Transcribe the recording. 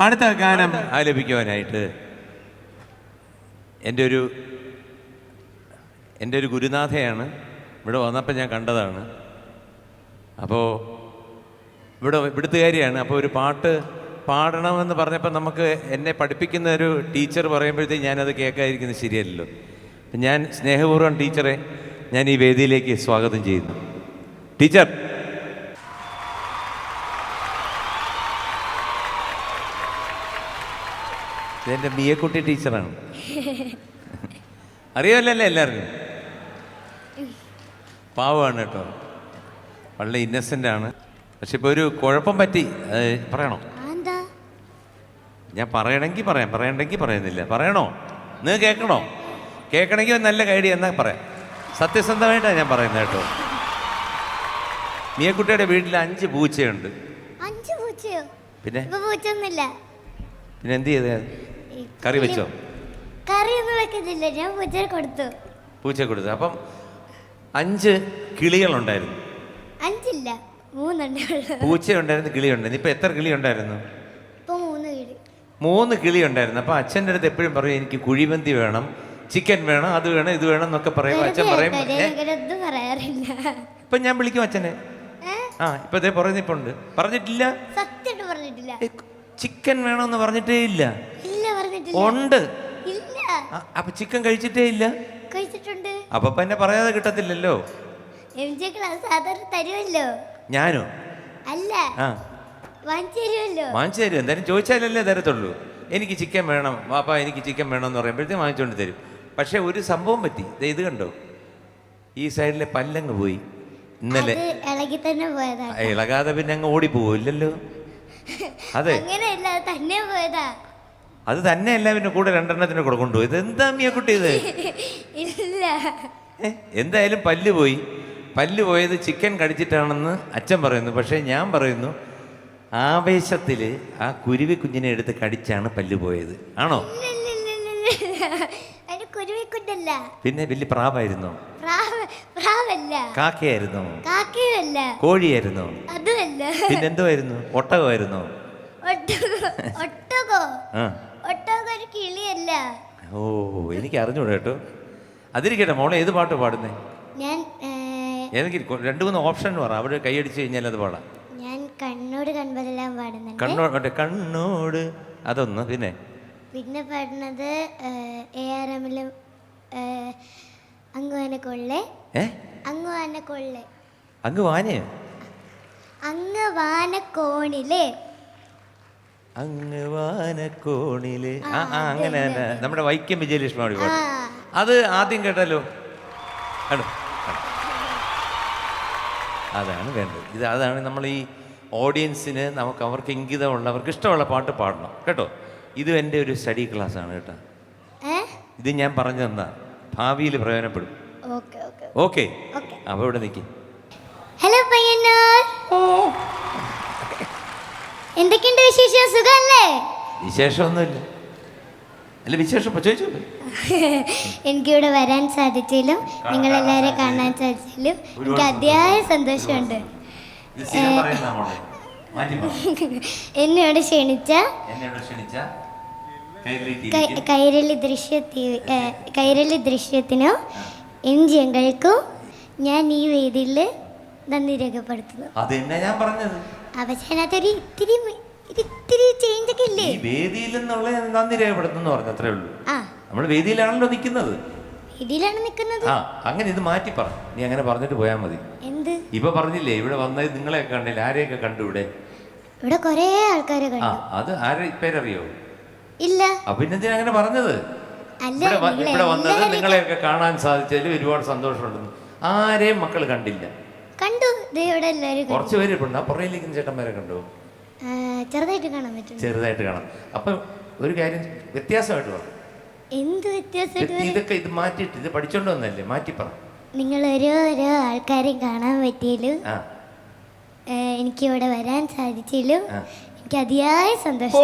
അടുത്ത ഗാനം ആലപിക്കുവാനായിട്ട് എന്റെ ഒരു എന്റെ ഒരു ഗുരുനാഥയാണ് ഇവിടെ വന്നപ്പോൾ ഞാൻ കണ്ടതാണ്. അപ്പോൾ ഇവിടെ ഇവിടുത്തുകാരിയാണ്. അപ്പോൾ ഒരു പാട്ട് പാടണമെന്ന് പറഞ്ഞപ്പോൾ നമുക്ക് എന്നെ പഠിപ്പിക്കുന്ന ഒരു ടീച്ചർ പറയുമ്പോഴത്തേക്ക് ഞാനത് കേൾക്കാതിരിക്കുന്നത് ശരിയല്ലല്ലോ. ഞാൻ സ്നേഹപൂർവം ടീച്ചറെ ഞാൻ ഈ വേദിയിലേക്ക് സ്വാഗതം ചെയ്യുന്നു. ടീച്ചർ ഇതെന്റെ മിയക്കുട്ടി ടീച്ചറാണ്. അറിയാമല്ലേ എല്ലാവർക്കും? പാവമാണ് കേട്ടോ. വളരെ ഇന്നസെന്റ് ആണ്. പക്ഷെ ഇപ്പോൾ ഒരു കുഴപ്പം പറ്റി. പറയണോ? ഞാൻ പറയണമെങ്കിൽ പറയാം. പറയണ്ടെങ്കിൽ പറയുന്നില്ല. പറയണോ? നിങ്ങൾ കേൾക്കണോ? കേൾക്കണമെങ്കിൽ നല്ല ഐഡിയ എന്നാ പറയാം. സത്യസന്ധമായിട്ടാണ് ഞാൻ പറയുന്നത് കേട്ടോ. മിയക്കുട്ടിയുടെ വീട്ടിൽ അഞ്ച് പൂച്ചയുണ്ട്. അഞ്ച് പൂച്ചയോ? പിന്നെ? ഇപ്പൊ പിന്നെ എന്ത് ചെയ്തേ? കറി വെച്ചോ? കറി ഒന്നും വെക്കുന്നില്ല ഞാൻ പൂച്ച കൊടുത്തു. പൂച്ച കൊടുത്തു. അപ്പം അഞ്ച് കിളികളുണ്ടായിരുന്നു. അഞ്ചില്ല പൂച്ച ഉണ്ടായിരുന്നു കിളി ഉണ്ടായിരുന്നു ഇപ്പൊ എത്ര കിളി ഉണ്ടായിരുന്നു മൂന്ന് കിളി. ഉണ്ടായിരുന്നു അപ്പൊ അച്ഛന്റെ അടുത്ത് എപ്പോഴും പറയും എനിക്ക് കുഴിമന്തി വേണം ചിക്കൻ വേണം അത് വേണം ഇത് വേണം എന്നൊക്കെ പറയും. അച്ഛൻ പറയും ഇപ്പൊ ഞാൻ വിളിക്കും അച്ഛനെ? ആ ഇപ്പൊ പറഞ്ഞിപ്പുണ്ട് പറഞ്ഞിട്ടില്ല? ചിക്കൻ വേണമെന്ന് പറഞ്ഞിട്ടേ ഇല്ല. ഉണ്ട്. അപ്പൊ ചിക്കൻ കഴിച്ചിട്ടേ ഇല്ല? കഴിച്ചിട്ടുണ്ട്. അപ്പൊ പിന്നെ പറയാതെ കിട്ടത്തില്ലല്ലോ? ഞാനോ? അല്ല. വാങ്ങിച്ചു തരും എന്തായാലും ചോദിച്ചാലല്ലേ തരത്തുള്ളൂ. എനിക്ക് ചിക്കൻ വേണം. വാപ്പ എനിക്ക് ചിക്കൻ വേണം എന്ന് പറയുമ്പോഴത്തേക്ക് വാങ്ങിച്ചുകൊണ്ട് തരും. പക്ഷെ ഒരു സംഭവം പറ്റി. ഇത് കണ്ടോ? ഈ സൈഡിലെ പല്ലങ്ങ് പോയി. ഇന്നലെ ഇളകാതെ പിന്നെ അങ്ങ് ഓടിപ്പോവില്ലല്ലോ അത് തന്നെ പോയതാ. അത് തന്നെയല്ല പിന്നെ കൂടെ രണ്ടെണ്ണത്തിന് കൂടെ കൊണ്ടുപോയി. ഇത് എന്താ മിയ കുട്ടി ഇത്? ഇല്ല. എന്തായാലും പല്ല് പോയി. പല്ല് പോയത് ചിക്കൻ കടിച്ചിട്ടാണെന്ന് അച്ഛൻ പറയുന്നു. പക്ഷേ ഞാൻ പറയുന്നു ആവേശത്തിൽ ആ കുരുവി കുഞ്ഞിനെ എടുത്ത് കടിച്ചാണ് പല്ല് പോയത്. ആണോ? പിന്നെ വലിയ പ്രാവായിരുന്നു കാക്കയായിരുന്നു കോഴിയായിരുന്നോ അതുമല്ല പിന്നെ എന്തുമായിരുന്നു ഒട്ടകമായിരുന്നോ ഒട്ടകോ ഒട്ടകോ ഒരു കിളിയല്ല. ഓ എനിക്ക് അറിഞ്ഞൂടെ കേട്ടോ. അതിരിക്കട്ടെ മോളെ ഏത് പാട്ട് പാടുന്നേ? ഞാൻ എനിക്ക് രണ്ടു മൂന്ന് ഓപ്ഷൻ പറ. അവിടെ കൈയടിച്ച് കഴിഞ്ഞാൽ അത് പാടാം. ഞാൻ കണ്ണോട് കൺപതെല്ലാം പാടുന്നുണ്ട്. കണ്ണോട് മറ്റേ കണ്ണോട് അതൊന്ന് പിന്നെ. പിന്നെ പാടുന്നത് എ ആർ എമ്മിലും അങ്ങുവാനെ കൊള്ളെ. അങ്ങുവാനെ കൊള്ളെ. അങ്ങ് വാനേ അങ്ങ് വാനക്കോണിലെ. അങ്ങ് വാനക്കോണിൽ. ആ ആ അങ്ങനെ തന്നെ. നമ്മുടെ വൈക്കം വിജയലക്ഷ്മി അവിടെ പാടും അത് ആദ്യം കേട്ടല്ലോ? അതാണ് വേണ്ടത്. ഇത് അതാണ് നമ്മൾ ഈ ഓഡിയൻസിന് നമുക്ക് അവർക്ക് ഇംഗിതമുള്ളവർക്ക് ഇഷ്ടമുള്ള പാട്ട് പാടണം. കേട്ടോ? ഇത് എന്റെ ഒരു സ്റ്റഡി ക്ലാസ് ആണ് കേട്ടോ ഇത് ഞാൻ പറഞ്ഞു തന്ന. ഭാവിയിൽ പ്രയോജനപ്പെടും. ഓക്കെ. അപ്പോൾ ഇവിടെ നിൽക്കും. എന്തൊക്കെയുണ്ട് വിശേഷം? സുഖല്ലേ? വിശേഷമൊന്നുമില്ല. അല്ല വിശേഷം ഇപ്പൊ ചോദിച്ചു? എനിക്കിവിടെ വരാൻ സാധിച്ചാലും നിങ്ങളെല്ലാവരെ കാണാൻ സാധിച്ചാലും എനിക്ക് അതിയായ സന്തോഷമുണ്ട്. എന്നോട് ക്ഷണിച്ച കൈരളി ദൃശ്യത്തി കൈരളി ദൃശ്യത്തിനോ എം ജി ഞാൻ ഈ വേദിയിൽ നന്ദി രേഖപ്പെടുത്തുന്നു. അത് തന്നെ ഞാൻ പറഞ്ഞത്. അവസാനത്തൊരു ഇത്തിരി മി- ഇത്തിരി ചേഞ്ച് ഒക്കെ ഇല്ലേ? ഈ വേദിയിൽ നിന്നുള്ള നന്ദി രേഖപ്പെടുത്തുന്നു പറഞ്ഞു അത്രേ ഉള്ളൂ. ആ. നമ്മൾ വേദിയിലാണല്ലോ നിൽക്കുന്നത് ഇതിലാണ് നിൽക്കുന്നത് ആ അങ്ങനെ ഇത് മാറ്റി പറ. നീ അങ്ങനെ പറഞ്ഞിട്ട് പോയാൽ മതി. എന്ത്? ഇപ്പൊ പറഞ്ഞില്ലേ ഇവിടെ വന്നത് നിങ്ങളെ കണ്ടില്ല ആരെയൊക്കെ കണ്ടു ഇവിടെ? ഇവിടെ കുറേ ആൾക്കാരെ ആ കണ്ടു അത് ആരെ പേരറിയോ? ഇല്ല. പിന്നെന്തിനാ അങ്ങനെ പറഞ്ഞത്? അല്ല ഇവിടെ വ- നിങ്ങളെ ഇവിടെ വന്നത് നിങ്ങളെയൊക്കെ കാണാൻ സാധിച്ചതിൽ ഒരുപാട് സന്തോഷമുണ്ടെന്ന്. ആരെയും മക്കൾ കണ്ടില്ല. കണ്ടു. ദേ ഇവിടെ എല്ലാവരും കുറച്ച് പേര് ഉണ്ട് ആ പുറയിലിരിക്കുന്ന ചേട്ടന്മാരെ കണ്ടു. ചെറുതായിട്ട് കാണാൻ പറ്റും. ചെറുതായിട്ട് കാണാം. അപ്പൊ ഒരു കാര്യം വ്യത്യാസമായിട്ട് പറ. എന്ത് വ്യത്യാസമായിട്ട് ഇത് ഇതൊക്കെ ഇത് മാറ്റിയിട്ട് ഇത് പഠിച്ചോണ്ട് വന്നല്ലേ മാറ്റി പറ. നിങ്ങൾ ഓരോരോ ആൾക്കാരെയും കാണാൻ പറ്റിയാലും ആ. എനിക്ക് ഇവിടെ വരാൻ സാധിച്ചാലും ആ. എനിക്ക് അതിയായ സന്തോഷം.